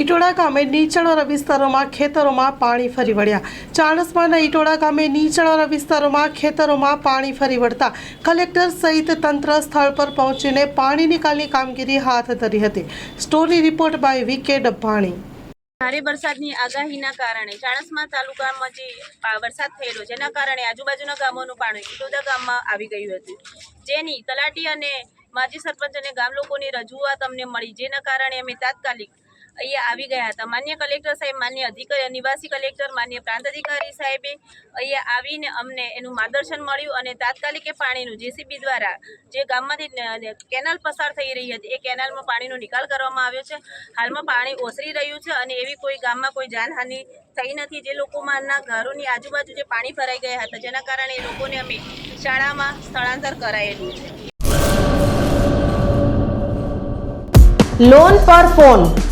ઈટોડા ગામે નીચાણવાળા વિસ્તારોમાં ખેતરોમાં પાણી ફરી વળ્યા. ચાણસમાના ઈટોડા ગામે નીચાણવાળા વિસ્તારોમાં ખેતરોમાં પાણી ફરી વળતા કલેક્ટર સહિત તંત્ર સ્થળ પર પહોંચીને પાણી નિકાલની કામગીરી હાથ ધરી હતી. Story report by V K Dabbani. ભારે વરસાદની આગાહીના કારણે ચાણસમા તાલુકામાં જે વરસાદ થયેલો, જેના કારણે આજુબાજુના ગામોનું પાણી ઇટોદા ગામમાં આવી ગયું હતું. જેની તલાટી અને માજી સરપંચ અને ગામ લોકોની રજૂઆત અમને મળી, જેના કારણે અમે તાત્કાલિક અહીંયા આવી ગયા હતા. માન્ય કલેક્ટર સાહેબ, માન્ય અધિકારી, નિવાસી કલેક્ટર, માન્ય પ્રાંત અધિકારી સાહેબે અહીંયા આવીને અમને એનું માર્ગદર્શન મળ્યું અને તાત્કાલિક એ પાણીનું જેસીબી દ્વારા જે ગામમાંથી કેનાલ પસાર થઈ રહી હતી, એ કેનાલમાં પાણીનો નિકાલ કરવામાં આવ્યો છે. હાલમાં પાણી ઓસરી રહ્યું છે અને એવી કોઈ ગામમાં કોઈ જાનહાનિ થઈ નથી. જે લોકોમાંના ઘરોની આજુબાજુ જે પાણી ભરાઈ ગયા હતા, જેના કારણે એ લોકોને અમે શાળામાં સ્થળાંતર કરાયેલું છે. લોન પર ફોન